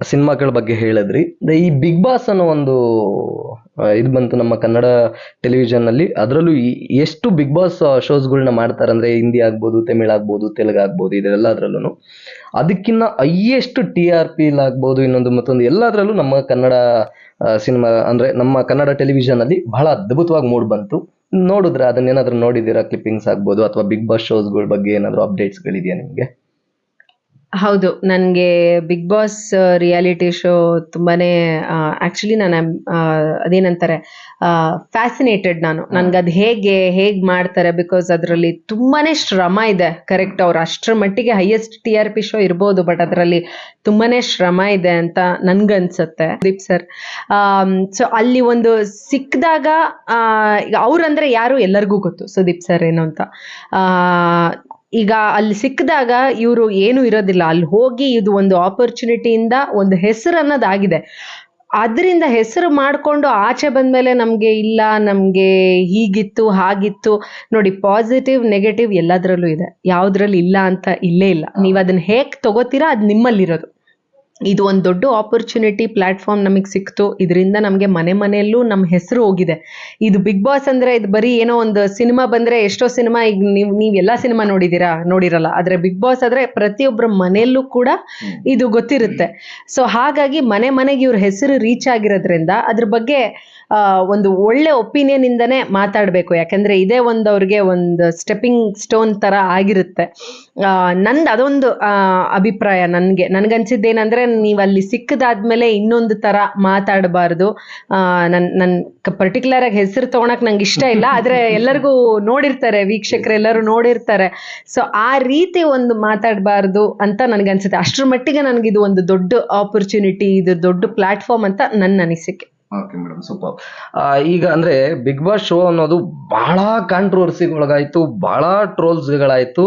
ಸಿನಿಮಾಗಳ ಬಗ್ಗೆ ಹೇಳಿದ್ರಿ. ಈ ಬಿಗ್ ಬಾಸ್ ಅನ್ನೋ ಒಂದು ಇದು ಬಂತು ನಮ್ಮ ಕನ್ನಡ ಟೆಲಿವಿಷನ್ ಅಲ್ಲಿ ಅದರಲ್ಲೂ ಎಷ್ಟು ಬಿಗ್ ಬಾಸ್ ಶೋಸ್ಗಳನ್ನ ಮಾಡ್ತಾರೆ ಅಂದ್ರೆ ಹಿಂದಿ ಆಗ್ಬೋದು, ತಮಿಳ್ ಆಗ್ಬೋದು, ತೆಲುಗು ಆಗ್ಬೋದು ಇದೆಲ್ಲದ್ರಲ್ಲೂ ಅದಕ್ಕಿಂತ ಹೈಯೆಸ್ಟ್ ಟಿ ಆರ್ ಪಿ ಆಗ್ಬೋದು, ಇನ್ನೊಂದು ಮತ್ತೊಂದು, ಎಲ್ಲದರಲ್ಲೂ ನಮ್ಮ ಕನ್ನಡ ಸಿನಿಮಾ, ಅಂದ್ರೆ ನಮ್ಮ ಕನ್ನಡ ಟೆಲಿವಿಷನ್ ಅಲ್ಲಿ ಬಹಳ ಅದ್ಭುತವಾಗಿ ಮೂಡ್ ಬಂತು. ನೋಡಿದ್ರೆ ಅದನ್ನೇನಾದ್ರೂ ನೋಡಿದ್ದೀರಾ? ಕ್ಲಿಪ್ಪಿಂಗ್ಸ್ ಆಗ್ಬೋದು ಅಥವಾ ಬಿಗ್ ಬಾಸ್ ಶೋಸ್ಗಳ ಬಗ್ಗೆ ಏನಾದರೂ ಅಪ್ಡೇಟ್ಸ್ಗಳಿದೆಯಾ ನಿಮಗೆ? ಹೌದು ನನಗೆ ಬಿಗ್ ಬಾಸ್ ರಿಯಾಲಿಟಿ ಶೋ ತುಂಬಾನೇ ಆಕ್ಚುಲಿ ನಾನು ಆ, ಅದೇನಂತಾರೆ ಫ್ಯಾಸಿನೇಟೆಡ್ ನಾನು. ನನಗೆ ಅದು ಹೇಗೆ ಹೇಗೆ ಮಾಡ್ತಾರೆ ಬಿಕಾಸ್ ಅದರಲ್ಲಿ ತುಂಬಾನೇ ಶ್ರಮ ಇದೆ. ಕರೆಕ್ಟ್ ಅವ್ರು ಅಷ್ಟರ ಮಟ್ಟಿಗೆ highest T R P show ಇರ್ಬೋದು ಬಟ್ ಅದರಲ್ಲಿ ತುಂಬಾನೇ ಶ್ರಮ ಇದೆ ಅಂತ ನನ್ಗನ್ಸುತ್ತೆ. ದೀಪ್ ಸರ್ ಸೊ ಅಲ್ಲಿ ಒಂದು ಸಿಕ್ಕಿದಾಗ ಈಗ ಅವ್ರಂದ್ರೆ ಯಾರು ಎಲ್ಲರಿಗೂ ಗೊತ್ತು. ಸುದೀಪ್ ಸರ್ ಏನು ಅಂತ. ಆ, ಈಗ ಅಲ್ಲಿ ಸಿಕ್ಕಿದಾಗ ಇವರು ಏನು ಇರೋದಿಲ್ಲ. ಅಲ್ಲಿ ಹೋಗಿ ಇದು ಒಂದು ಆಪರ್ಚುನಿಟಿಯಿಂದ ಒಂದು ಹೆಸರು ಅನ್ನೋದಾಗಿದೆ. ಅದರಿಂದ ಹೆಸರು ಮಾಡಿಕೊಂಡು ಆಚೆ ಬಂದ ಮೇಲೆ ನಮಗೆ ಇಲ್ಲ, ನಮಗೆ ಹೀಗಿತ್ತು, ಹಾಗಿತ್ತು. ನೋಡಿ ಪಾಸಿಟಿವ್ ನೆಗೆಟಿವ್ ಎಲ್ಲದರಲ್ಲೂ ಇದೆ. ಯಾವುದ್ರಲ್ಲಿ ಇಲ್ಲ ಅಂತ ಇಲ್ಲೇ ಇಲ್ಲ. ನೀವು ಅದನ್ನ ಹೇಗೆ ತಗೋತೀರಾ, ಅದು ನಿಮ್ಮಲ್ಲಿರೋದು. ಇದು ಒಂದು ದೊಡ್ಡ ಆಪರ್ಚುನಿಟಿ ಪ್ಲಾಟ್ಫಾರ್ಮ್ ನಮಗೆ ಸಿಕ್ತು. ಇದರಿಂದ ನಮಗೆ ಮನೆ ಮನೆಯಲ್ಲೂ ನಮ್ಮ ಹೆಸರು ಹೋಗಿದೆ. ಇದು ಬಿಗ್ ಬಾಸ್ ಅಂದರೆ ಇದು ಬರೀ ಏನೋ ಒಂದು ಸಿನಿಮಾ ಬಂದರೆ ಎಷ್ಟೋ ಸಿನಿಮಾ ಈಗ ನೀವು ನೀವೆಲ್ಲ ಎಲ್ಲ ಸಿನಿಮಾ ನೋಡಿದ್ದೀರಾ ನೋಡಿರಲ್ಲ. ಆದರೆ ಬಿಗ್ ಬಾಸ್ ಆದರೆ ಪ್ರತಿಯೊಬ್ಬರ ಮನೆಯಲ್ಲೂ ಕೂಡ ಇದು ಗೊತ್ತಿರುತ್ತೆ. ಸೊ ಹಾಗಾಗಿ ಮನೆ ಮನೆಗೆ ಇವ್ರ ಹೆಸರು ರೀಚ್ ಆಗಿರೋದ್ರಿಂದ ಅದ್ರ ಬಗ್ಗೆ ಒಂದು ಒಳ್ಳೆ ಒಪಿನಿಯನ್ ಇಂದನೇ ಮಾತಾಡಬೇಕು. ಯಾಕಂದ್ರೆ ಇದೇ ಒಂದು ಅವ್ರಿಗೆ ಒಂದು ಸ್ಟೆಪ್ಪಿಂಗ್ ಸ್ಟೋನ್ ತರ ಆಗಿರುತ್ತೆ. ನಂದು ಅದೊಂದು ಅಭಿಪ್ರಾಯ ನನಗೆ. ನನ್ಗನ್ಸಿದ್ದೇನಂದ್ರೆ ನೀವು ಅಲ್ಲಿ ಸಿಕ್ಕದಾದ್ಮೇಲೆ ಇನ್ನೊಂದು ತರ ಮಾತಾಡಬಾರ್ದು. ನನ್ನ ನನ್ನ ಪರ್ಟಿಕ್ಯುಲರ್ ಆಗಿ ಹೆಸರು ತಗೊಳಕ್ ನಂಗೆ ಇಷ್ಟ ಇಲ್ಲ. ಆದ್ರೆ ಎಲ್ಲರಿಗೂ ನೋಡಿರ್ತಾರೆ, ವೀಕ್ಷಕರು ಎಲ್ಲರೂ ನೋಡಿರ್ತಾರೆ. ಸೊ ಆ ರೀತಿ ಒಂದು ಮಾತಾಡಬಾರ್ದು ಅಂತ ನನಗನ್ಸುತ್ತೆ. ಅಷ್ಟರ ಮಟ್ಟಿಗೆ ನನಗಿದು ಒಂದು ದೊಡ್ಡ ಆಪರ್ಚುನಿಟಿ ಇದು ದೊಡ್ಡ ಪ್ಲಾಟ್ಫಾರ್ಮ್ ಅಂತ ನನ್ನ ಅನಿಸಿಕೆ. Okay madam, super. ಈಗ ಅಂದ್ರೆ ಬಿಗ್ ಬಾಸ್ ಶೋ ಅನ್ನೋದು ಬಹಳ ಕಾಂಟ್ರವರ್ಸಿಗೊಳಗಾಯ್ತು ಬಹಳ ಟ್ರೋಲ್ಸ್ಗಳಾಯ್ತು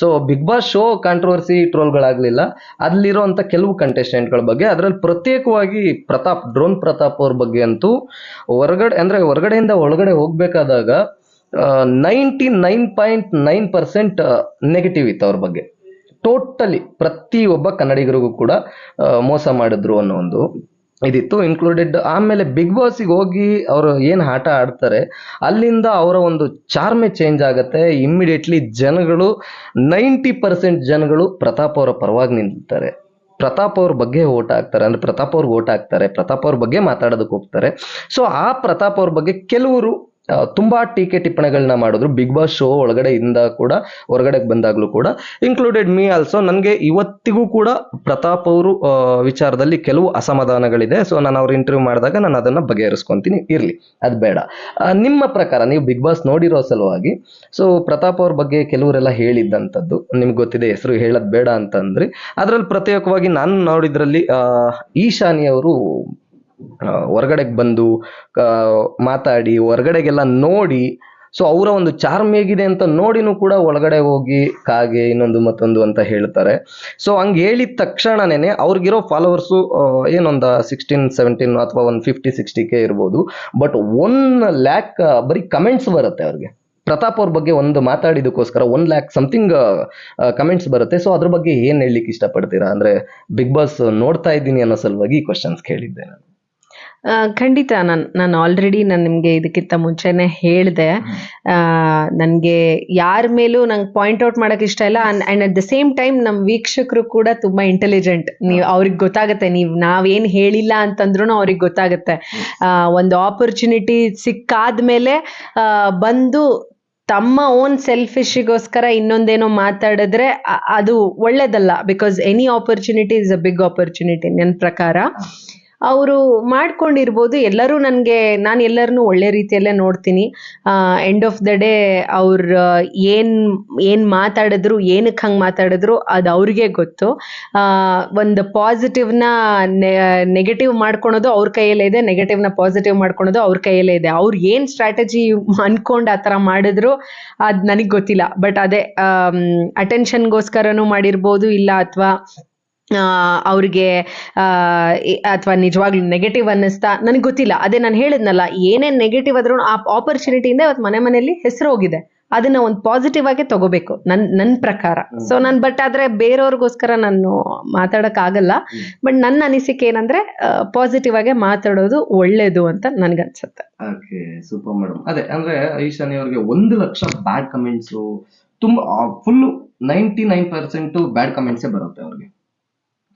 so Bigg Boss show controversy ಟ್ರೋಲ್ಗಳಾಗ್ಲಿಲ್ಲ ಅಲ್ಲಿರುವಂತ ಕೆಲವು ಕಂಟೆಸ್ಟೆಂಟ್ಗಳ ಬಗ್ಗೆ, ಅದರಲ್ಲಿ ಪ್ರತ್ಯೇಕವಾಗಿ ಪ್ರತಾಪ್, ಡ್ರೋನ್ ಪ್ರತಾಪ್ ಅವ್ರ ಬಗ್ಗೆ ಅಂತೂ ಹೊರಗಡೆ, ಅಂದ್ರೆ ಹೊರಗಡೆಯಿಂದ ಒಳಗಡೆ ಹೋಗ್ಬೇಕಾದಾಗ ninety nine point nine percent negative ಇತ್ತು ಅವ್ರ ಬಗ್ಗೆ. ಟೋಟಲಿ ಪ್ರತಿ ಒಬ್ಬ ಕನ್ನಡಿಗರಿಗೂ ಕೂಡ ಮೋಸ ಮಾಡಿದ್ರು ಅನ್ನೋ ಒಂದು ಇದಿತ್ತು ಇನ್ಕ್ಲೂಡೆಡ್ ಆಮೇಲೆ ಬಿಗ್ ಬಾಸಿಗೆ ಹೋಗಿ ಅವರು ಏನು ಆಟ ಆಡ್ತಾರೆ, ಅಲ್ಲಿಂದ ಅವರ ಒಂದು ಚಾರ್ಮೆ ಚೇಂಜ್ ಆಗುತ್ತೆ. ಇಮ್ಮಿಡಿಯೇಟ್ಲಿ ಜನಗಳು ನೈಂಟಿ ಪರ್ಸೆಂಟ್ ಜನಗಳು ಪ್ರತಾಪ್ ಅವರ ಪರವಾಗಿ ನಿಂತಾರೆ ಪ್ರತಾಪ್ ಅವ್ರ ಬಗ್ಗೆ ಓಟ್ ಹಾಕ್ತಾರೆ, ಅಂದರೆ ಪ್ರತಾಪ್ ಅವ್ರಿಗೆ ಓಟ್ ಹಾಕ್ತಾರೆ, ಪ್ರತಾಪ್ ಅವ್ರ ಬಗ್ಗೆ ಮಾತಾಡೋದಕ್ಕೆ ಹೋಗ್ತಾರೆ. ಸೊ ಆ ಪ್ರತಾಪ್ ಅವ್ರ ಬಗ್ಗೆ ಕೆಲವರು ತುಂಬಾ ಟೀಕೆ ಟಿಪ್ಪಣಿಗಳನ್ನ ಮಾಡಿದ್ರು. ಬಿಗ್ ಬಾಸ್ ಶೋ ಒಳಗಡೆ ಇಂದ ಕೂಡ ಹೊರಗಡೆ ಬಂದಾಗ್ಲೂ ಕೂಡ. ಇನ್ಕ್ಲೂಡೆಡ್ ಮೀ ಆಲ್ಸೋ ನನಗೆ ಇವತ್ತಿಗೂ ಕೂಡ ಪ್ರತಾಪ್ ಅವರು ವಿಚಾರದಲ್ಲಿ ಕೆಲವು ಅಸಮಾಧಾನಗಳಿದೆ. ಸೊ ನಾನು ಅವ್ರ ಇಂಟರ್ವ್ಯೂ ಮಾಡಿದಾಗ ನಾನು ಅದನ್ನ ಬಗೆಹರಿಸ್ಕೊಂತೀನಿ. ಇರ್ಲಿ. ಅದು ಬೇಡ. ನಿಮ್ಮ ಪ್ರಕಾರ, ನೀವು ಬಿಗ್ ಬಾಸ್ ನೋಡಿರೋ ಸಲುವಾಗಿ ಸೊ ಪ್ರತಾಪ್ ಅವ್ರ ಬಗ್ಗೆ ಕೆಲವರೆಲ್ಲ ಹೇಳಿದ್ದಂಥದ್ದು ನಿಮ್ಗೆ ಗೊತ್ತಿದೆ, ಹೆಸರು ಹೇಳೋದು ಬೇಡ ಅಂತಂದ್ರಿ. ಅದರಲ್ಲಿ ಪ್ರತ್ಯೇಕವಾಗಿ ನಾನು ನೋಡಿದ್ರಲ್ಲಿ ಈಶಾನಿ ಅವರು ಹೊರಗಡೆಗೆ ಬಂದು ಮಾತಾಡಿ, ಹೊರಗಡೆಗೆಲ್ಲ ನೋಡಿ. ಸೊ ಅವರ ಒಂದು ಚಾರ್ಮ್ ಹೇಗಿದೆ ಅಂತ ನೋಡಿನೂ ಕೂಡ ಒಳಗಡೆ ಹೋಗಿ ಕಾಗೆ ಇನ್ನೊಂದು ಮತ್ತೊಂದು ಅಂತ ಹೇಳ್ತಾರೆ. ಸೊ ಹಂಗೆ ಹೇಳಿದ ತಕ್ಷಣನೇ ಅವ್ರಿಗಿರೋ ಫಾಲೋವರ್ಸು ಏನೊಂದು ಸಿಕ್ಸ್ಟೀನ್ ಸೆವೆಂಟೀನ್ ಅಥವಾ ಒಂದು ಫಿಫ್ಟಿ ಸಿಕ್ಸ್ಟಿ ಕೆ ಇರ್ಬೋದು. ಬಟ್ ಒನ್ ಲ್ಯಾಕ್ ಬರೀ ಕಮೆಂಟ್ಸ್ ಬರುತ್ತೆ ಅವ್ರಿಗೆ. ಪ್ರತಾಪ್ ಅವ್ರ ಬಗ್ಗೆ ಒಂದು ಮಾತಾಡಿದಕ್ಕೋಸ್ಕರ ಒನ್ ಲ್ಯಾಕ್ ಸಮಥಿಂಗ್ ಕಮೆಂಟ್ಸ್ ಬರುತ್ತೆ. ಸೊ ಅದ್ರ ಬಗ್ಗೆ ಏನು ಹೇಳಲಿಕ್ಕೆ ಇಷ್ಟಪಡ್ತೀರಾ? ಅಂದ್ರೆ ಬಿಗ್ ಬಾಸ್ ನೋಡ್ತಾ ಇದ್ದೀನಿ ಅನ್ನೋ ಸಲುವಾಗಿ ಈ ಕ್ವಶನ್ಸ್ ಕೇಳಿದ್ದೆ ನಾನು. ಖಂಡಿತ ನಾನು ನಾನು ಆಲ್ರೆಡಿ ನಾನು ನಿಮಗೆ ಇದಕ್ಕಿಂತ ಮುಂಚೆನೆ ಹೇಳಿದೆ. ನನಗೆ ಯಾರ ಮೇಲೂ ನಂಗೆ ಪಾಯಿಂಟ್ ಔಟ್ ಮಾಡೋಕೆ ಇಷ್ಟ ಇಲ್ಲ. And at the same time ನಮ್ಮ ವೀಕ್ಷಕರು ಕೂಡ ತುಂಬಾ ಇಂಟೆಲಿಜೆಂಟ್ ನೀವು ಅವ್ರಿಗೆ ಗೊತ್ತಾಗುತ್ತೆ. ನೀವು, ನಾವೇನು ಹೇಳಿಲ್ಲ ಅಂತಂದ್ರೂ ಅವ್ರಿಗೆ ಗೊತ್ತಾಗುತ್ತೆ. ಒಂದು ಆಪರ್ಚುನಿಟಿ ಸಿಕ್ಕಾದ್ಮೇಲೆ ಬಂದು ತಮ್ಮ ಓನ್ ಸೆಲ್ಫಿಶಿಗೋಸ್ಕರ ಇನ್ನೊಂದೇನೋ ಮಾತಾಡಿದ್ರೆ ಅದು ಒಳ್ಳೇದಲ್ಲ. Because any opportunity is a big opportunity ನನ್ನ ಪ್ರಕಾರ. ಅವರು ಮಾಡ್ಕೊಂಡಿರ್ಬೋದು. ಎಲ್ಲರೂ ನನಗೆ, ನಾನು ಎಲ್ಲರನ್ನೂ ಒಳ್ಳೆ ರೀತಿಯಲ್ಲೇ ನೋಡ್ತೀನಿ. ಎಂಡ್ ಆಫ್ ದ ಡೇ ಅವ್ರ ಏನು ಏನು ಮಾತಾಡಿದ್ರು ಏನಕ್ಕೆ ಹಂಗೆ ಮಾತಾಡಿದ್ರು ಅದು ಅವ್ರಿಗೆ ಗೊತ್ತು. ಒಂದು ಪಾಸಿಟಿವ್ನ ನೆಗೆಟಿವ್ ಮಾಡ್ಕೊಳೋದು ಅವ್ರ ಕೈಯಲ್ಲೇ ಇದೆ ನೆಗೆಟಿವ್ನ ಪಾಸಿಟಿವ್ ಮಾಡ್ಕೊಳೋದು ಅವ್ರ ಕೈಯಲ್ಲೇ ಇದೆ. ಅವ್ರು ಏನು ಸ್ಟ್ರಾಟಜಿ ಅಂದ್ಕೊಂಡು ಆ ಥರ ಮಾಡಿದ್ರು ಅದು ನನಗೆ ಗೊತ್ತಿಲ್ಲ. ಬಟ್ ಅದೇ ಅಟೆನ್ಷನ್ಗೋಸ್ಕರನೂ ಮಾಡಿರ್ಬೋದು, ಇಲ್ಲ ಅಥವಾ ಅವ್ರಿಗೆ ಅಥವಾ ನಿಜವಾಗ್ಲೂ ನೆಗೆಟಿವ್ ಅನ್ನಿಸ್ತಾ ನನಗೆ ಗೊತ್ತಿಲ್ಲ. ಅದೇ ನಾನು ಹೇಳಿದ್ನಲ್ಲ ಏನೇ ನೆಗೆಟಿವ್ ಆದ್ರೂ ಆ ಆಪರ್ಚುನಿಟಿಯಿಂದ ಇವತ್ತು ಮನೆ ಮನೆಯಲ್ಲಿ ಹೆಸರು ಹೋಗಿದೆ. ಅದನ್ನ ಒಂದು ಪಾಸಿಟಿವ್ ಆಗಿ ತಗೋಬೇಕು ನನ್ ನನ್ನ ಪ್ರಕಾರ. ಸೊ ನನ್ ಬಟ್ ಆದ್ರೆ ಬೇರೆಯವ್ರಿಗೋಸ್ಕರ ನಾನು ಮಾತಾಡಕ್ ಆಗಲ್ಲ ಬಟ್ ನನ್ನ ಅನಿಸಿಕೆ ಏನಂದ್ರೆ ಪಾಸಿಟಿವ್ ಆಗಿ ಮಾತಾಡೋದು ಒಳ್ಳೇದು ಅಂತ ನನ್ಗನ್ಸುತ್ತೆ ಸೂಪರ್ ಮೇಡಮ್ ಅದೇ ಅಂದ್ರೆ ಐಶಾನಿ ಅವ್ರಿಗೆ ಒಂದು ಲಕ್ಷ ಬ್ಯಾಡ್ ಕಮೆಂಟ್ಸ್ ತುಂಬಾ full ninety nine percent bad ಕಮೆಂಟ್ಸೇ ಬರುತ್ತೆ ಅವ್ರಿಗೆ.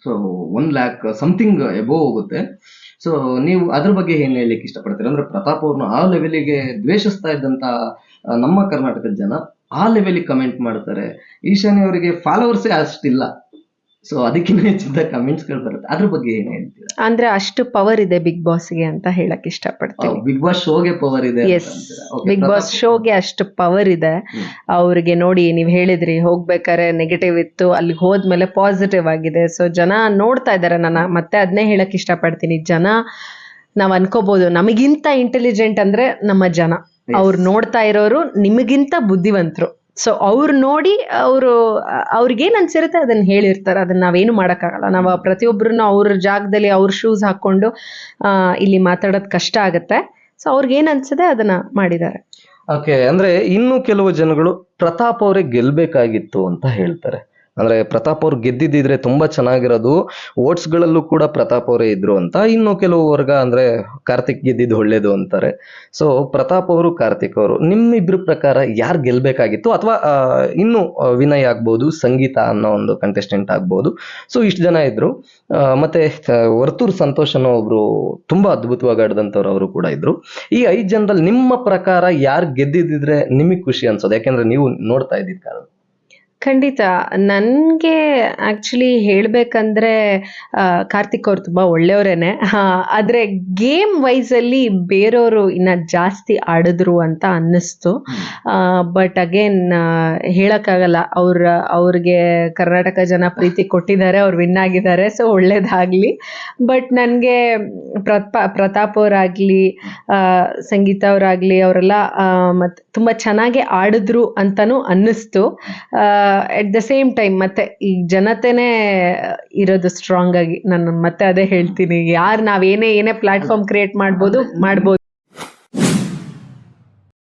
So one lakh something above ಹೋಗುತ್ತೆ. ಸೊ ನೀವು ಅದ್ರ ಬಗ್ಗೆ ಏನ್ ಹೇಳಲಿಕ್ಕೆ ಇಷ್ಟಪಡ್ತೀರಾ? ಅಂದ್ರೆ ಪ್ರತಾಪ್ ಅವ್ರನ್ನ ಆ ಲೆವೆಲಿಗೆ ದ್ವೇಷಿಸ್ತಾ ಇದ್ದಂತ ನಮ್ಮ ಕರ್ನಾಟಕದ ಜನ ಆ ಲೆವೆಲಿಗೆ ಕಮೆಂಟ್ ಮಾಡ್ತಾರೆ. ಈಶಾನಿ ಅವರಿಗೆ ಫಾಲೋವರ್ಸೇ ಅಷ್ಟಿಲ್ಲ. ಸೊ ಅದಕ್ಕಿಂತ ಹೆಚ್ಚಿದ್ದ ಕಮೆಂಟ್ಸ್ಗಳು ಬರುತ್ತೆ. ಅದ್ರ ಬಗ್ಗೆ ಏನ್ ಹೇಳ್ತೀರಾ? ಅಂದ್ರೆ ಅಷ್ಟು ಪವರ್ ಇದೆ ಬಿಗ್ ಬಾಸ್ಗೆ ಅಂತ ಹೇಳಕ್ ಇಷ್ಟಪಡ್ತೀನಿ. ಬಿಗ್ ಬಾಸ್ ಶೋಗೆ ಪವರ್ ಇದೆ ಎಸ್ ಬಿಗ್ ಬಾಸ್ ಶೋಗೆ ಅಷ್ಟು ಪವರ್ ಇದೆ. ಅವ್ರಿಗೆ ನೋಡಿ ನೀವ್ ಹೇಳಿದ್ರಿ ಹೋಗ್ಬೇಕಾರೆ ನೆಗೆಟಿವ್ ಇತ್ತು ಅಲ್ಲಿ ಹೋದ್ಮೇಲೆ ಪಾಸಿಟಿವ್ ಆಗಿದೆ. ಸೊ ಜನ ನೋಡ್ತಾ ಇದಾರೆ ನಾನು ಮತ್ತೆ ಅದನ್ನೇ ಹೇಳಕ್ ಇಷ್ಟಪಡ್ತೀನಿ. ಜನ ನಾವ್ ಅನ್ಕೋಬಹುದು ನಮಗಿಂತ ಇಂಟೆಲಿಜೆಂಟ್ ಅಂದ್ರೆ ನಮ್ಮ ಜನ. ಅವ್ರು ನೋಡ್ತಾ ಇರೋರು ನಿಮಗಿಂತ ಬುದ್ಧಿವಂತರು. ಸೊ ಅವ್ರು ನೋಡಿ ಅವರು ಅವ್ರಿಗೇನ್ ಅನ್ಸಿರುತ್ತೆ ಅದನ್ನ ಹೇಳಿರ್ತಾರೆ ಅದನ್ನ ನಾವೇನು ಮಾಡೋಕ್ಕಾಗಲ್ಲ. ನಾವು ಪ್ರತಿಯೊಬ್ಬರನ್ನ ಅವ್ರ ಜಾಗದಲ್ಲಿ ಅವ್ರ ಶೂಸ್ ಹಾಕೊಂಡು ಆ, ಇಲ್ಲಿ ಮಾತಾಡೋದು ಕಷ್ಟ ಆಗುತ್ತೆ. ಸೊ ಅವ್ರಿಗೇನು ಅನ್ಸದೆ ಅದನ್ನ ಮಾಡಿದ್ದಾರೆ. ಓಕೆ ಅಂದ್ರೆ ಇನ್ನು ಕೆಲವು ಜನಗಳು ಪ್ರತಾಪ್ ಅವರೇ ಗೆಲ್ಬೇಕಾಗಿತ್ತು ಅಂತ ಹೇಳ್ತಾರೆ. ಅಂದ್ರೆ ಪ್ರತಾಪ್ ಅವ್ರು ಗೆದ್ದಿದ್ದಿದ್ರೆ ತುಂಬಾ ಚೆನ್ನಾಗಿರೋದು. ಓಟ್ಸ್ಗಳಲ್ಲೂ ಗಳಲ್ಲೂ ಕೂಡ ಪ್ರತಾಪ್ ಅವರೇ ಇದ್ರು ಅಂತ. ಇನ್ನು ಕೆಲವು ವರ್ಗ ಅಂದ್ರೆ ಕಾರ್ತಿಕ್ ಗೆದ್ದಿದ್ದು ಒಳ್ಳೇದು ಅಂತಾರೆ. ಸೊ ಪ್ರತಾಪ್ ಅವರು, ಕಾರ್ತಿಕ್ ಅವರು, ನಿಮ್ಮಿಬ್ರ ಪ್ರಕಾರ ಯಾರು ಗೆಲ್ಬೇಕಾಗಿತ್ತು? ಅಥವಾ ಇನ್ನು ವಿನಯ್ ಆಗ್ಬೋದು, ಸಂಗೀತ ಅನ್ನೋ ಒಂದು ಕಂಟೆಸ್ಟೆಂಟ್ ಆಗ್ಬೋದು. ಸೊ ಇಷ್ಟು ಜನ ಇದ್ರು. ಮತ್ತೆ ವರ್ತೂರ್ ಸಂತೋಷ್ ಅನ್ನೋ ಒಬ್ರು ತುಂಬಾ ಅದ್ಭುತವಾಗಿ ಆಡಿದಂಥವ್ರು ಅವರು ಕೂಡ ಇದ್ರು. ಈ ಐದು ಜನರಲ್ಲಿ ನಿಮ್ಮ ಪ್ರಕಾರ ಯಾರು ಗೆದ್ದಿದ್ರೆ ನಿಮಗೆ ಖುಷಿ ಅನ್ಸೋದು? ಯಾಕೆಂದ್ರೆ ನೀವು ನೋಡ್ತಾ ಇದ್ದಿದ್ದ ಕಾರಣ. ಖಂಡಿತ. ನನ್ಗೆ ಆಕ್ಚುಲಿ ಹೇಳ್ಬೇಕಂದ್ರೆ ಕಾರ್ತಿಕ್ ಅವ್ರು ತುಂಬಾ ಒಳ್ಳೆಯವರೇನೆ. ಆದ್ರೆ ಗೇಮ್ ವೈಸಲ್ಲಿ ಬೇರೆಯವರು ಇನ್ನ ಜಾಸ್ತಿ ಆಡಿದ್ರು ಅಂತ ಅನ್ನಿಸ್ತು. ಬಟ್ ಅಗೇನ್ ಹೇಳೋಕ್ಕಾಗಲ್ಲ. ಅವ್ರ ಅವ್ರಿಗೆ ಕರ್ನಾಟಕ ಜನ ಪ್ರೀತಿ ಕೊಟ್ಟಿದ್ದಾರೆ ಅವ್ರು ವಿನ್ ಆಗಿದ್ದಾರೆ ಸೊ ಒಳ್ಳೇದಾಗಲಿ. ಬಟ್ ನನಗೆ ಪ್ರತಾ ಪ್ರತಾಪ್ ಅವರಾಗ್ಲಿ ಆ, ಸಂಗೀತ ಅವರಾಗ್ಲಿ ಅವರೆಲ್ಲ ಮತ್ತೆ ತುಂಬಾ ಚೆನ್ನಾಗಿ ಆಡಿದ್ರು ಅಂತಾನೂ ಅನ್ನಿಸ್ತು. ಎಟ್ ದ ಸೇಮ್ ಟೈಮ್ ಮತ್ತೆ ಈ ಜನತೆನೇ ಇರೋದು ಸ್ಟ್ರಾಂಗ್ ಆಗಿ ನಾನು ಮತ್ತೆ ಅದೇ ಹೇಳ್ತೀನಿ. ಯಾರು ನಾವೇನೇ ಏನೇ ಪ್ಲಾಟ್ಫಾರ್ಮ್ ಕ್ರಿಯೇಟ್ ಮಾಡ್ಬೋದು ಮಾಡ್ಬೋದು.